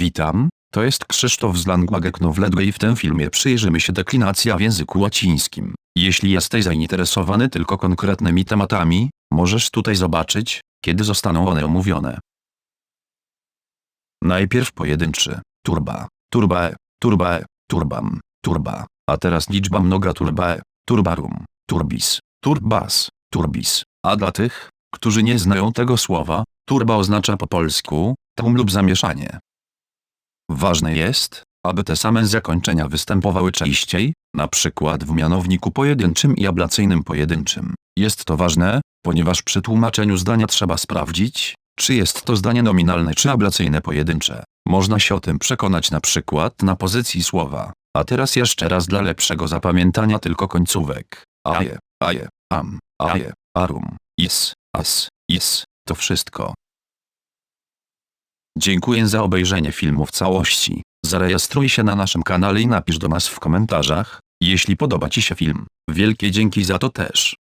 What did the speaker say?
Witam, to jest Krzysztof z Langwagek Nowledge i w tym filmie przyjrzymy się deklinacja w języku łacińskim. Jeśli jesteś zainteresowany tylko konkretnymi tematami, możesz tutaj zobaczyć, kiedy zostaną one omówione. Najpierw pojedynczy, turba, turbae, turbae, turbam, turba, a teraz liczba mnoga. Turbae, turbarum, turbis, turbas, turbis, a dla tych, którzy nie znają tego słowa, turba oznacza po polsku tłum lub zamieszanie. Ważne jest, aby te same zakończenia występowały częściej, na przykład w mianowniku pojedynczym i ablacyjnym pojedynczym. Jest to ważne, ponieważ przy tłumaczeniu zdania trzeba sprawdzić, czy jest to zdanie nominalne czy ablacyjne pojedyncze. Można się o tym przekonać na przykład na pozycji słowa. A teraz jeszcze raz dla lepszego zapamiętania tylko końcówek. Aje, aje, am, aje, arum, is, as, is, to wszystko. Dziękuję za obejrzenie filmu w całości. Zarejestruj się na naszym kanale i napisz do nas w komentarzach, jeśli podoba Ci się film. Wielkie dzięki za to też.